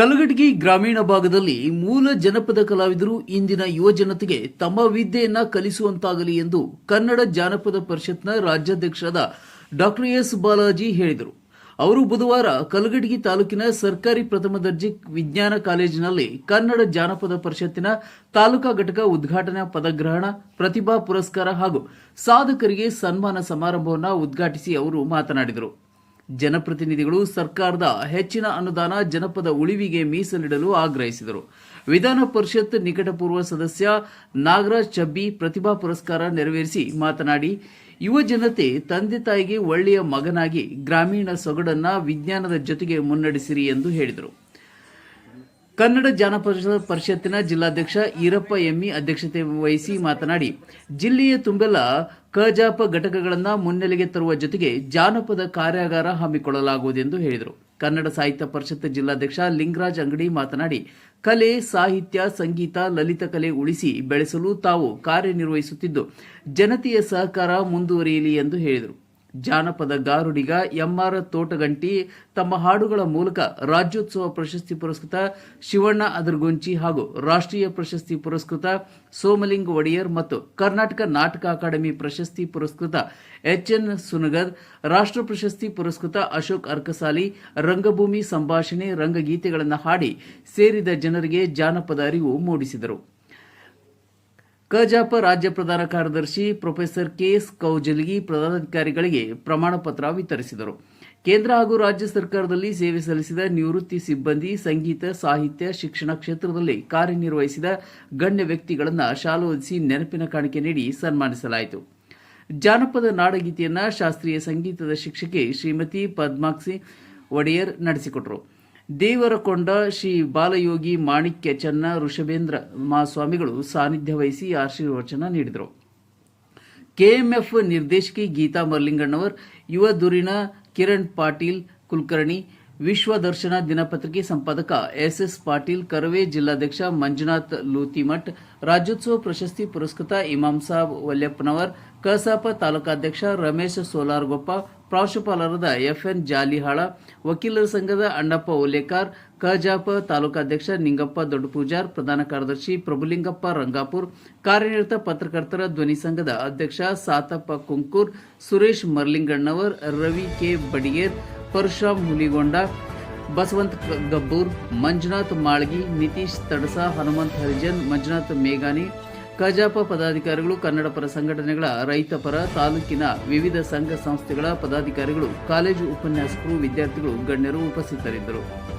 ಕಲಗಟಗಿ ಗ್ರಾಮೀಣ ಭಾಗದಲ್ಲಿ ಮೂಲ ಜನಪದ ಕಲಾವಿದರು ಇಂದಿನ ಯುವಜನತೆಗೆ ತಮ್ಮ ವಿದ್ಯೆಯನ್ನ ಕಲಿಸುವಂತಾಗಲಿ ಎಂದು ಕನ್ನಡ ಜಾನಪದ ಪರಿಷತ್ನ ರಾಜ್ಯಾಧ್ಯಕ್ಷರಾದ ಡಾಕ್ಟರ್ ಎಸ್ ಬಾಲಾಜಿ ಹೇಳಿದರು. ಅವರು ಬುಧವಾರ ಕಲಗಟಗಿ ತಾಲೂಕಿನ ಸರ್ಕಾರಿ ಪ್ರಥಮ ದರ್ಜೆ ವಿಜ್ಞಾನ ಕಾಲೇಜಿನಲ್ಲಿ ಕನ್ನಡ ಜಾನಪದ ಪರಿಷತ್ತಿನ ತಾಲೂಕಾ ಘಟಕ ಉದ್ಘಾಟನಾ ಪದಗ್ರಹಣ, ಪ್ರತಿಭಾ ಪುರಸ್ಕಾರ ಹಾಗೂ ಸಾಧಕರಿಗೆ ಸನ್ಮಾನ ಸಮಾರಂಭವನ್ನು ಉದ್ಘಾಟಿಸಿ ಅವರು ಮಾತನಾಡಿದರು. ಜನಪ್ರತಿನಿಧಿಗಳು ಸರ್ಕಾರದ ಹೆಚ್ಚಿನ ಅನುದಾನ ಜನಪದ ಉಳಿವಿಗೆ ಮೀಸಲಿಡಲು ಆಗ್ರಹಿಸಿದರು. ವಿಧಾನ ಪರಿಷತ್ ನಿಕಟಪೂರ್ವ ಸದಸ್ಯ ನಾಗರಾಜ್ ಚಬ್ಬಿ ಪ್ರತಿಭಾ ಪುರಸ್ಕಾರ ನೆರವೇರಿಸಿ ಮಾತನಾಡಿ, ಯುವ ಜನತೆ ತಂದೆ ತಾಯಿಗೆ ಒಳ್ಳೆಯ ಮಗನಾಗಿ ಗ್ರಾಮೀಣ ಸೊಗಡನ್ನ ವಿಜ್ಞಾನದ ಜೊತೆಗೆ ಮುನ್ನಡೆಸಿರಿ ಎಂದು ಹೇಳಿದರು. ಕನ್ನಡ ಜಾನಪದ ಪರಿಷತ್ತಿನ ಜಿಲ್ಲಾಧ್ಯಕ್ಷ ಈರಪ್ಪ ಎಮ್ಮಿ ಅಧ್ಯಕ್ಷತೆ ವಹಿಸಿ ಮಾತನಾಡಿ, ಜಿಲ್ಲೆಯ ತುಂಬೆಲ್ಲ ಕಜಾಪ ಘಟಕಗಳನ್ನು ಮುನ್ನೆಲೆಗೆ ತರುವ ಜೊತೆಗೆ ಜಾನಪದ ಕಾರ್ಯಾಗಾರ ಹಮ್ಮಿಕೊಳ್ಳಲಾಗುವುದೆಂದು ಹೇಳಿದರು. ಕನ್ನಡ ಸಾಹಿತ್ಯ ಪರಿಷತ್ ಜಿಲ್ಲಾಧ್ಯಕ್ಷ ಲಿಂಗರಾಜ್ ಅಂಗಡಿ ಮಾತನಾಡಿ, ಕಲೆ, ಸಾಹಿತ್ಯ, ಸಂಗೀತ, ಲಲಿತ ಕಲೆ ಉಳಿಸಿ ಬೆಳೆಸಲು ತಾವು ಕಾರ್ಯನಿರ್ವಹಿಸುತ್ತಿದ್ದು, ಜನತೆಯ ಸಹಕಾರ ಮುಂದುವರಿಯಲಿ ಎಂದು ಹೇಳಿದರು. ಜಾನಪದ ಗಾರುಡಿಗ ಎಂಆರ್ ತೋಟಗಂಟಿ ತಮ್ಮ ಹಾಡುಗಳ ಮೂಲಕ ರಾಜ್ಯೋತ್ಸವ ಪ್ರಶಸ್ತಿ ಪುರಸ್ಕೃತ ಶಿವಣ್ಣ ಅದರ್ಗುಂಚಿ ಹಾಗೂ ರಾಷ್ಟ್ರೀಯ ಪ್ರಶಸ್ತಿ ಪುರಸ್ಕೃತ ಸೋಮಲಿಂಗ ಒಡೆಯರ್ ಮತ್ತು ಕರ್ನಾಟಕ ನಾಟಕ ಅಕಾಡೆಮಿ ಪ್ರಶಸ್ತಿ ಪುರಸ್ಕೃತ ಎಚ್ಎನ್ ಸುನಗದ್, ರಾಷ್ಟ್ರ ಪ್ರಶಸ್ತಿ ಪುರಸ್ಕೃತ ಅಶೋಕ್ ಅರ್ಕಸಾಲಿ, ರಂಗಭೂಮಿ ಸಂಭಾಷಣೆ, ರಂಗಗೀತೆಗಳನ್ನು ಹಾಡಿ ಸೇರಿದ ಜನರಿಗೆ ಜಾನಪದ ಅರಿವು ಮೂಡಿಸಿದರು. ಕಜಾಪ ರಾಜ್ಯ ಪ್ರಧಾನ ಕಾರ್ಯದರ್ಶಿ ಪ್ರೊಫೆಸರ್ ಕೆಎಸ್ ಕೌಜಲ್ಗಿ ಪದಾಧಿಕಾರಿಗಳಿಗೆ ಪ್ರಮಾಣ ಪತ್ರ ವಿತರಿಸಿದರು. ಕೇಂದ್ರ ಹಾಗೂ ರಾಜ್ಯ ಸರ್ಕಾರದಲ್ಲಿ ಸೇವೆ ಸಲ್ಲಿಸಿದ ನಿವೃತ್ತಿ ಸಿಬ್ಬಂದಿ, ಸಂಗೀತ, ಸಾಹಿತ್ಯ, ಶಿಕ್ಷಣ ಕ್ಷೇತ್ರದಲ್ಲಿ ಕಾರ್ಯನಿರ್ವಹಿಸಿದ ಗಣ್ಯ ವ್ಯಕ್ತಿಗಳನ್ನು ಶಾಲು ಒದಿಸಿ ನೆನಪಿನ ಕಾಣಿಕೆ ನೀಡಿ ಸನ್ಮಾನಿಸಲಾಯಿತು. ಜಾನಪದ ನಾಡಗೀತೆಯನ್ನು ಶಾಸ್ತ್ರೀಯ ಸಂಗೀತದ ಶಿಕ್ಷಕಿ ಶ್ರೀಮತಿ ಪದ್ಮಾಕ್ಷಿ ಒಡೆಯರ್ ನಡೆಸಿಕೊಟ್ಟರು ದೇವರಕೊಂಡ ಶ್ರೀ ಬಾಲಯೋಗಿ ಮಾಣಿಕ್ಯ ಚನ್ನ ಋಷಭೇಂದ್ರ ಮಹಾಸ್ವಾಮಿಗಳು ಸಾನ್ನಿಧ್ಯ ವಹಿಸಿ ಆಶೀರ್ವಚನ ನೀಡಿದರು. ಕೆಎಂಎಫ್ ನಿರ್ದೇಶಕಿ ಗೀತಾ ಮರ್ಲಿಂಗಣ್ಣವರ್ ಯುವ ದುರಿನ ಕಿರಣ್ ಪಾಟೀಲ್ ಕುಲಕರ್ಣಿ ವಿಶ್ವ ದರ್ಶನ ದಿನಪತ್ರಿಕೆ ಸಂಪಾದಕ ಎಸ್ಎಸ್ ಪಾಟೀಲ್, ಕರವೇ ಜಿಲ್ಲಾಧ್ಯಕ್ಷ ಮಂಜುನಾಥ್ ಲೂತಿಮಠ್, ರಾಜ್ಯೋತ್ಸವ ಪ್ರಶಸ್ತಿ ಪುರಸ್ಕೃತ ಇಮಾಮ್ ಸಾಬ್ ವಲ್ಯಪ್ಪನವರ್, ಕಸಾಪ ತಾಲೂಕಾಧ್ಯಕ್ಷ ರಮೇಶ್ ಸೋಲಾರ್ಗೊಪ್ಪ, ಪ್ರಾಂಶುಪಾಲರಾದ ಎಫ್ಎನ್ ಜಾಲಿಹಾಳ, ವಕೀಲರ ಸಂಘದ ಅಣ್ಣಪ್ಪ ಓಲೇಕಾರ್, ಕಜಾಪ ತಾಲೂಕಾಧ್ಯಕ್ಷ ನಿಂಗಪ್ಪ ದೊಡ್ಡಪೂಜಾರ್, ಪ್ರಧಾನ ಕಾರ್ಯದರ್ಶಿ ಪ್ರಭುಲಿಂಗಪ್ಪ ರಂಗಾಪುರ್, ಕಾರ್ಯನಿರತ ಪತ್ರಕರ್ತರ ಧ್ವನಿ ಸಂಘದ ಅಧ್ಯಕ್ಷ ಸಾತಪ್ಪ ಕುಂಕೂರ್, ಸುರೇಶ್ ಮರ್ಲಿಂಗಣ್ಣವರ್, ರವಿ ಕೆ ಬಡಿಗೇರ್ ಪರಶುರಾಮ್ ಹುಲಿಗೊಂಡ ಬಸವಂತ್ ಗಬ್ಬೂರ್, ಮಂಜುನಾಥ್ ಮಾಳ್ಗಿ, ನಿತೀಶ್ ತಡಸ, ಹನುಮಂತ್ ಹರಿಜನ್, ಮಂಜುನಾಥ್ ಮೇಘಾನಿ, ಕಜಾಪ ಪದಾಧಿಕಾರಿಗಳು ಕನ್ನಡ ಪರ ಸಂಘಟನೆಗಳ ರೈತ ಪರ, ತಾಲೂಕಿನ ವಿವಿಧ ಸಂಘ ಸಂಸ್ಥೆಗಳ ಪದಾಧಿಕಾರಿಗಳು, ಕಾಲೇಜು ಉಪನ್ಯಾಸಕರು, ವಿದ್ಯಾರ್ಥಿಗಳು, ಗಣ್ಯರು ಉಪಸ್ಥಿತರಿದ್ದರು.